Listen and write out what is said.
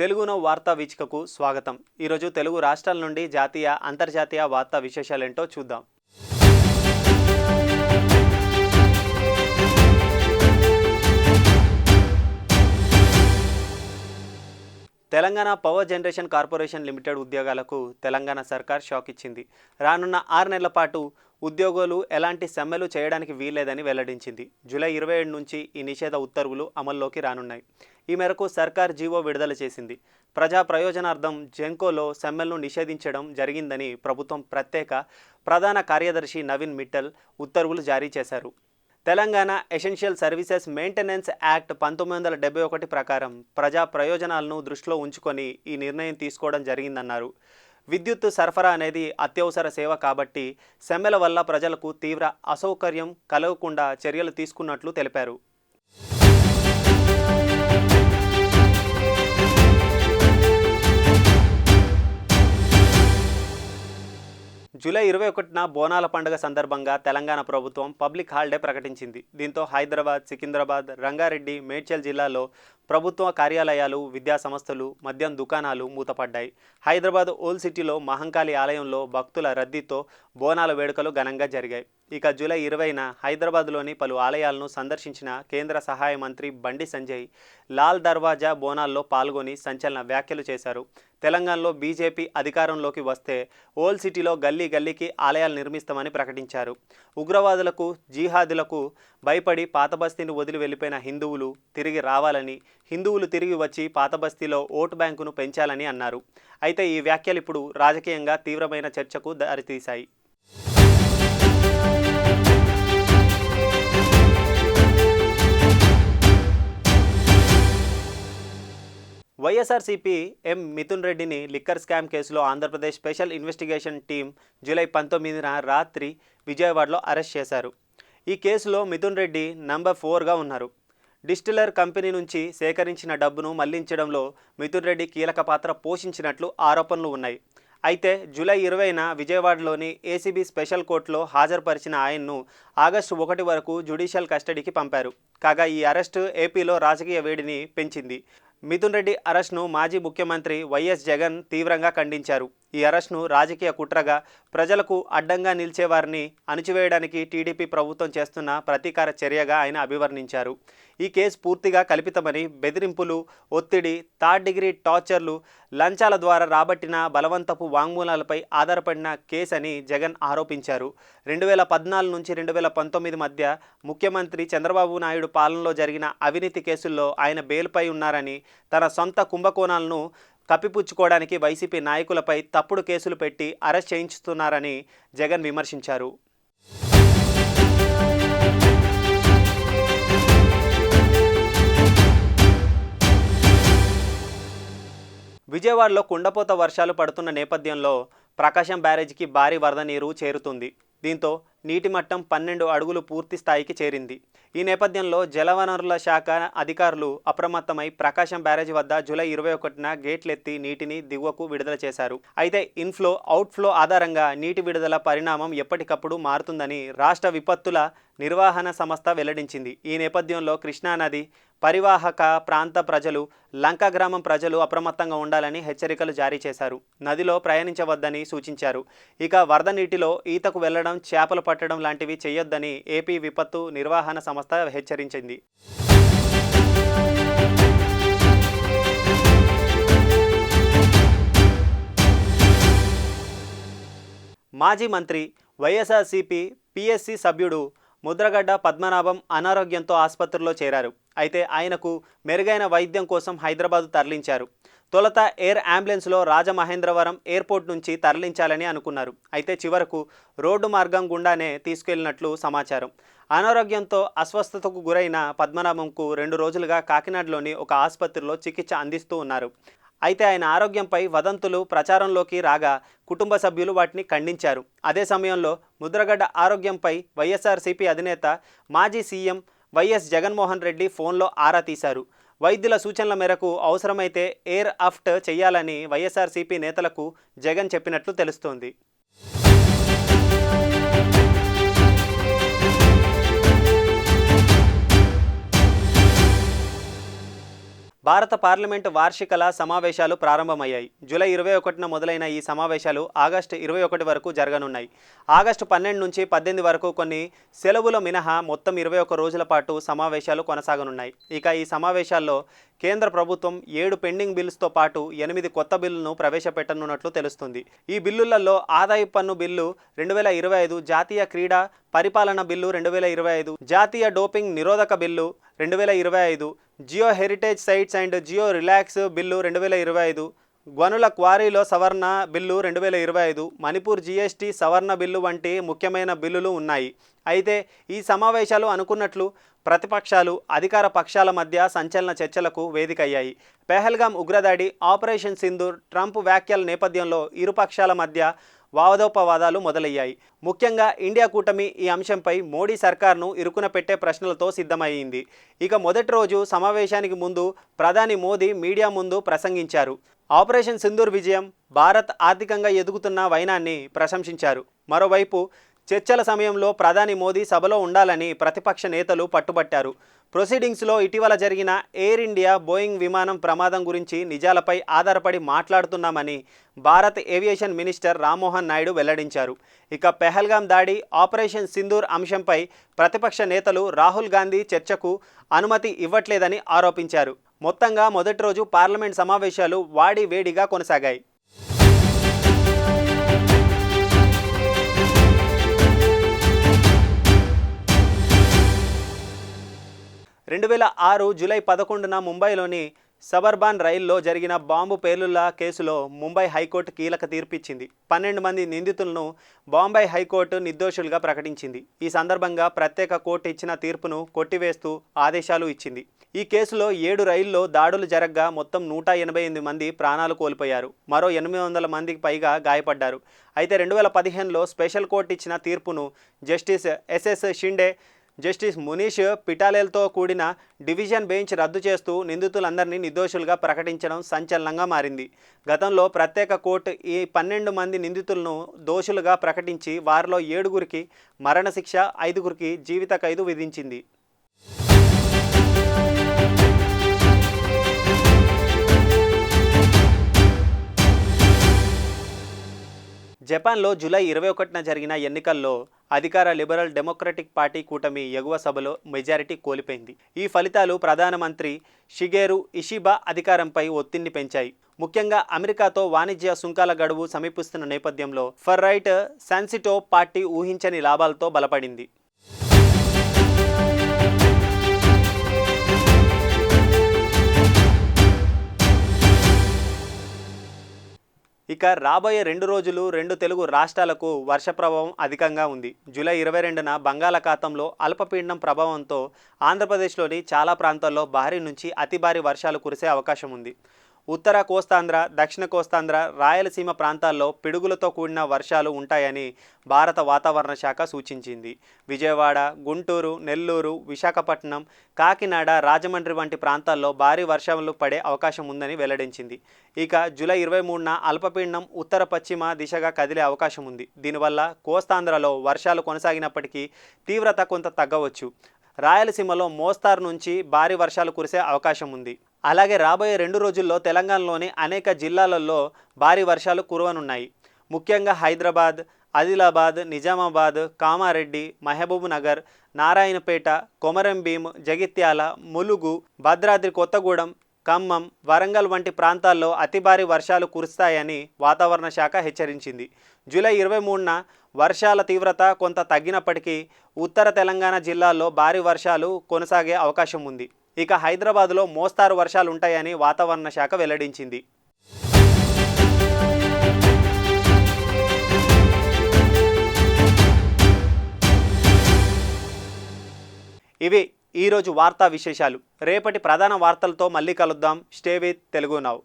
తెలుగునో వార్తా వీచికకు స్వాగతం. ఈరోజు తెలుగు రాష్ట్రాల నుండి జాతీయ అంతర్జాతీయ వార్తా విశేషాలేంటో చూద్దాం. Telangana power generation corporation limited ఉద్యోగాలకు తెలంగాణ సర్కార్ షాక్ ఇచ్చింది. రానున్న ఆరు నెలల పాటు ఉద్యోగులు ఎలాంటి సమ్మెలు చేయడానికి వీల్లేదని వెల్లడించింది. జూలై ఇరవై ఏడు నుంచి ఈ నిషేధ ఉత్తర్వులు అమల్లోకి రానున్నాయి. ఈ మేరకు సర్కార్ జీవో విడుదల చేసింది. ప్రజా ప్రయోజనార్థం జెంకోలో సమ్మెలను నిషేధించడం జరిగిందని ప్రభుత్వం ప్రత్యేక ప్రధాన కార్యదర్శి నవీన్ మిట్టల్ ఉత్తర్వులు జారీ చేశారు. Telangana essential services maintenance act పంతొమ్మిది వందల డెబ్బై ఒకటి ప్రకారం ప్రజా ప్రయోజనాలను దృష్టిలో ఉంచుకొని ఈ నిర్ణయం తీసుకోవడం జరిగిందన్నారు. విద్యుత్ సరఫరా అనేది అత్యవసర సేవ కాబట్టి సమ్మెల వల్ల ప్రజలకు తీవ్ర అసౌకర్యం కలగకుండా చర్యలు తీసుకున్నట్లు తెలిపారు. జూలై ఇరవై ఒకటిన బోనాల పండుగ సందర్భంగా తెలంగాణ ప్రభుత్వం పబ్లిక్ హాలిడే ప్రకటించింది. దీంతో హైదరాబాద్ సికింద్రాబాద్ రంగారెడ్డి మేడ్చల్ జిల్లాలో ప్రభుత్వ కార్యాలయాలు విద్యా సంస్థలు మద్యం దుకాణాలు మూతపడ్డాయి. హైదరాబాద్ ఓల్డ్ సిటీలో మహంకాళి ఆలయంలో భక్తుల రద్దీతో బోనాల వేడుకలు ఘనంగా జరిగాయి. ఇక జూలై ఇరవైన హైదరాబాద్లోని పలు ఆలయాలను సందర్శించిన కేంద్ర సహాయ మంత్రి బండి సంజయ్ లాల్ దర్వాజా బోనాల్లో పాల్గొని సంచలన వ్యాఖ్యలు చేశారు. తెలంగాణలో బీజేపీ అధికారంలోకి వస్తే ఓల్ సిటీలో గల్లీ గల్లీకి ఆలయాలు నిర్మిస్తామని ప్రకటించారు. ఉగ్రవాదులకు జీహాదులకు భయపడి పాత బస్తీని వదిలి వెళ్ళిపోయిన హిందువులు తిరిగి రావాలని హిందువులు తిరిగి వచ్చి పాతబస్తీలో ఓటు బ్యాంకును పెంచాలని అన్నారు. అయితే ఈ వ్యాఖ్యలు ఇప్పుడు రాజకీయంగా తీవ్రమైన చర్చకు దారితీశాయి. వైఎస్ఆర్సీపీ ఎం మిథున్ రెడ్డిని లిక్కర్ స్కామ్ కేసులో Andhra Pradesh special investigation team July పంతొమ్మిదిన రాత్రి విజయవాడలో అరెస్ట్ చేశారు. ఈ కేసులో మిథున్ రెడ్డి నంబర్ ఫోర్గా ఉన్నారు. డిస్టిలర్ కంపెనీ నుంచి సేకరించిన డబ్బును మళ్ళించడంలో మిథున్ రెడ్డి కీలక పాత్ర పోషించినట్లు ఆరోపణలు ఉన్నాయి. అయితే జూలై ఇరవైన విజయవాడలోని ఏసీబీ స్పెషల్ కోర్టులో హాజరుపరిచిన ఆయన్ను ఆగస్టు ఒకటి వరకు జ్యుడిషియల్ కస్టడీకి పంపారు. కాగా ఈ అరెస్టు ఏపీలో రాజకీయ వేడిని పెంచింది. మిథున్ రెడ్డి అరెస్ట్ను మాజీ ముఖ్యమంత్రి వైఎస్ జగన్ తీవ్రంగా ఖండించారు. ఈ అరెస్ట్ను రాజకీయ కుట్రగా ప్రజలకు అడ్డంగా నిలిచేవారిని అణిచివేయడానికి టీడీపీ ప్రభుత్వం చేస్తున్న ప్రతీకార చర్యగా ఆయన అభివర్ణించారు. ఈ కేసు పూర్తిగా కల్పితమని బెదిరింపులు ఒత్తిడి థర్డ్ డిగ్రీ టార్చర్లు లంచాల ద్వారా రాబట్టిన బలవంతపు వాంగ్మూలాలపై ఆధారపడిన కేసు అని జగన్ ఆరోపించారు. రెండు వేల పద్నాలుగు నుంచి రెండు వేల పంతొమ్మిది మధ్య ముఖ్యమంత్రి చంద్రబాబు నాయుడు పాలనలో జరిగిన అవినీతి కేసుల్లో ఆయన బెయిల్పై ఉన్నారని తన సొంత కుంభకోణాలను కప్పిపుచ్చుకోవడానికి వైసీపీ నాయకులపై తప్పుడు కేసులు పెట్టి అరెస్ట్ చేయించుతున్నారని జగన్ విమర్శించారు. విజయవాడలో కుండపోత వర్షాలు పడుతున్న నేపథ్యంలో ప్రకాశం బ్యారేజీకి భారీ వరద నీరు చేరుతుంది. దీంతో నీటి మట్టం పన్నెండు అడుగులు పూర్తి స్థాయికి చేరింది. ఈ నేపథ్యంలో జలవనరుల శాఖ అధికారులు అప్రమత్తమై ప్రకాశం బ్యారేజ్ వద్ద జూలై ఇరవై ఒకటిన గేట్లెత్తి నీటిని దిగువకు విడుదల చేశారు. అయితే ఇన్ఫ్లో అవుట్ఫ్లో ఆధారంగా నీటి విడుదల పరిణామం ఎప్పటికప్పుడు మారుతుందని రాష్ట్ర విపత్తుల నిర్వహణ సంస్థ వెల్లడించింది. ఈ నేపథ్యంలో కృష్ణానది పరివాహక ప్రాంత ప్రజలు లంక గ్రామం ప్రజలు అప్రమత్తంగా ఉండాలని హెచ్చరికలు జారీ చేశారు. నదిలో ప్రయాణించవద్దని సూచించారు. ఇక వరద నీటిలో ఈతకు వెళ్ళడం చేపలు పట్టడం లాంటివి చేయొద్దని ఏపీ విపత్తు నిర్వహణ సంస్థ హెచ్చరించింది. మాజీ మంత్రి వైఎస్ఆర్సీపీ పిఎస్సి సభ్యుడు ముద్రగడ్డ పద్మనాభం అనారోగ్యంతో ఆసుపత్రిలో చేరారు. అయితే ఆయనకు మెరుగైన వైద్యం కోసం హైదరాబాద్ తరలించారు. తొలత ఎయిర్ అంబులెన్స్లో రాజమహేంద్రవరం ఎయిర్పోర్ట్ నుంచి తరలించాలని అనుకున్నారు. అయితే చివరకు రోడ్డు మార్గం గుండానే తీసుకెళ్ళినట్లు సమాచారం. అనారోగ్యంతో అస్వస్థతకు గురైన పద్మనాభంకు రెండు రోజులుగా కాకినాడలోని ఒక ఆసుపత్రిలో చికిత్స అందిస్తూ ఉన్నారు. అయితే ఆయన ఆరోగ్యంపై వదంతులు ప్రచారంలోకి రాగా కుటుంబ సభ్యులు వాటిని ఖండించారు. అదే సమయంలో ముద్రగడ్డ ఆరోగ్యంపై వైఎస్ఆర్సీపీ అధినేత మాజీ సీఎం వైఎస్ జగన్మోహన్ రెడ్డి ఫోన్లో ఆరా తీశారు. వైద్యుల సూచనల మేరకు అవసరమైతే ఎయిర్ అఫ్ట్ చేయాలని వైఎస్ఆర్సీపీ నేతలకు జగన్ చెప్పినట్లు తెలుస్తోంది. భారత పార్లమెంటు వార్షికల సమావేశాలు ప్రారంభమయ్యాయి. జూలై ఇరవై ఒకటిన మొదలైన ఈ సమావేశాలు ఆగస్టు ఇరవై ఒకటి వరకు జరగనున్నాయి. ఆగస్టు పన్నెండు నుంచి పద్దెనిమిది వరకు కొన్ని సెలవుల మినహా మొత్తం ఇరవై ఒక్క రోజుల పాటు సమావేశాలు కొనసాగనున్నాయి. ఇక ఈ సమావేశాల్లో కేంద్ర ప్రభుత్వం ఏడు పెండింగ్ బిల్స్తో పాటు ఎనిమిది కొత్త బిల్లును ప్రవేశపెట్టనున్నట్లు తెలుస్తుంది. ఈ బిల్లులలో ఆదాయ పన్ను బిల్లు రెండు వేల ఇరవై ఐదు జాతీయ క్రీడా పరిపాలన బిల్లు రెండు వేల ఇరవై ఐదు జాతీయ డోపింగ్ నిరోధక బిల్లు రెండు వేల ఇరవై ఐదు geo heritage sites and geo relics bill రెండు వేల ఇరవై ఐదు గనుల క్వారీలో సవరణ బిల్లు రెండు వేల ఇరవై ఐదు మణిపూర్ జీఎస్టీ సవరణ బిల్లు వంటి ముఖ్యమైన బిల్లులు ఉన్నాయి. అయితే ఈ సమావేశాలు అనుకున్నట్లు ప్రతిపక్షాలు అధికార పక్షాల మధ్య సంచలన చర్చలకు వేదికయ్యాయి. పెహల్గాం ఉగ్రదాడి ఆపరేషన్ సింధూర్ ట్రంప్ వ్యాఖ్యల నేపథ్యంలో ఇరు పక్షాల మధ్య వాదోపవాదాలు మొదలయ్యాయి. ముఖ్యంగా ఇండియా కూటమి ఈ అంశంపై మోడీ సర్కార్ను ఇరుకున పెట్టే ప్రశ్నలతో సిద్ధమైంది ఇక మొదటి రోజు సమావేశానికి ముందు ప్రధాని మోదీ మీడియా ముందు ప్రసంగించారు. ఆపరేషన్ సింధూర్ విజయం భారత్ ఆర్థికంగా ఎదుగుతున్న వైనాన్ని ప్రశంసించారు. మరోవైపు చర్చల సమయంలో ప్రధాని మోదీ సభలో ఉండాలని ప్రతిపక్ష నేతలు పట్టుబట్టారు. ప్రొసీడింగ్స్లో ఇటీవల జరిగిన ఎయిర్ ఇండియా బోయింగ్ విమానం ప్రమాదం గురించి నిజాలపై ఆధారపడి మాట్లాడుతున్నామని భారత్ ఏవియేషన్ మినిస్టర్ రామ్మోహన్ నాయుడు వెల్లడించారు. ఇక పెహల్గాం దాడి ఆపరేషన్ సింధూర్ అంశంపై ప్రతిపక్ష నేతలు రాహుల్ గాంధీ చర్చకు అనుమతి ఇవ్వట్లేదని ఆరోపించారు. మొత్తంగా మొదటి రోజు పార్లమెంట్ సమావేశాలు వాడి వేడిగా కొనసాగాయి. రెండు వేల ఆరు జూలై పదకొండున ముంబైలోని సబర్బాన్ రైల్లో జరిగిన బాంబు పేలుళ్ళ కేసులో ముంబై హైకోర్టు కీలక తీర్పిచ్చింది. పన్నెండు మంది నిందితులను బాంబే హైకోర్టు నిర్దోషులుగా ప్రకటించింది. ఈ సందర్భంగా ప్రత్యేక కోర్టు ఇచ్చిన తీర్పును కొట్టివేస్తూ ఆదేశాలు ఇచ్చింది. ఈ కేసులో ఏడు రైల్లో దాడులు జరగ్గా మొత్తం నూట ఎనభై ఎనిమిది మంది ప్రాణాలు కోల్పోయారు. మరో ఎనిమిది వందల మందికి పైగా గాయపడ్డారు. అయితే రెండు వేల పదిహేనులో స్పెషల్ కోర్టు ఇచ్చిన తీర్పును justice SS Shinde justice Munish పిటాలేల్తో కూడిన డివిజన్ బెంచ్ రద్దు చేస్తూ నిందితులందరినీ నిర్దోషులుగా ప్రకటించడం సంచలనంగా మారింది. గతంలో ప్రత్యేక కోర్టు ఈ పన్నెండు మంది నిందితులను దోషులుగా ప్రకటించి వారిలో ఏడుగురికి మరణశిక్ష ఐదుగురికి జీవిత ఖైదు విధించింది. జపాన్లో జూలై ఇరవై ఒకటిన జరిగిన ఎన్నికల్లో అధికార లిబరల్ డెమోక్రటిక్ పార్టీ కూటమి ఎగువ సభలో మెజారిటీ కోల్పోయింది. ఈ ఫలితాలు ప్రధానమంత్రి షిగేరు ఇషిబా అధికారంపై ఒత్తిడిని పెంచాయి. ముఖ్యంగా అమెరికాతో వాణిజ్య సుంకాల గడువు సమీపిస్తున్న నేపథ్యంలో ఫర్ రైట్ సాన్సిటో పార్టీ ఊహించని లాభాలతో బలపడింది. ఇక రాబోయే రెండు రోజులు రెండు తెలుగు రాష్ట్రాలకు వర్ష ప్రభావం అధికంగా ఉంది. జూలై ఇరవై రెండున బంగాళాఖాతంలో అల్పపీడనం ప్రభావంతో ఆంధ్రప్రదేశ్లోని చాలా ప్రాంతాల్లో భారీ నుంచి అతి భారీ వర్షాలు కురిసే అవకాశం ఉంది. ఉత్తర కోస్తాంధ్ర దక్షిణ కోస్తాంధ్ర రాయలసీమ ప్రాంతాల్లో పిడుగులతో కూడిన వర్షాలు ఉంటాయని భారత వాతావరణ శాఖ సూచించింది. విజయవాడ గుంటూరు నెల్లూరు విశాఖపట్నం కాకినాడ రాజమండ్రి వంటి ప్రాంతాల్లో భారీ వర్షాలు పడే అవకాశం ఉందని వెల్లడించింది. ఇక జూలై ఇరవై మూడున అల్పపీడనం ఉత్తర పశ్చిమ దిశగా కదిలే అవకాశం ఉంది. దీనివల్ల కోస్తాంధ్రలో వర్షాలు కొనసాగినప్పటికీ తీవ్రత కొంత తగ్గవచ్చు. రాయలసీమలో మోస్తారు నుంచి భారీ వర్షాలు కురిసే అవకాశం ఉంది. అలాగే రాబోయే రెండు రోజుల్లో తెలంగాణలోని అనేక జిల్లాలలో భారీ వర్షాలు కురవనున్నాయి. ముఖ్యంగా హైదరాబాద్ ఆదిలాబాద్ నిజామాబాద్ కామారెడ్డి మహబూబ్ నగర్ నారాయణపేట కొమరంభీం జగిత్యాల ములుగు భద్రాద్రి కొత్తగూడెం ఖమ్మం వరంగల్ వంటి ప్రాంతాల్లో అతి భారీ వర్షాలు కురుస్తాయని వాతావరణ శాఖ హెచ్చరించింది. జూలై ఇరవై మూడున వర్షాల తీవ్రత కొంత తగ్గినప్పటికీ ఉత్తర తెలంగాణ జిల్లాల్లో భారీ వర్షాలు కొనసాగే అవకాశం ఉంది. ఇక హైదరాబాద్లో మోస్తారు వర్షాలు ఉంటాయని వాతావరణ శాఖ వెల్లడించింది. ఇవి ఈరోజు వార్తా విశేషాలు. రేపటి ప్రధాన వార్తలతో మళ్ళీ కలుద్దాం. Stay with Telugu now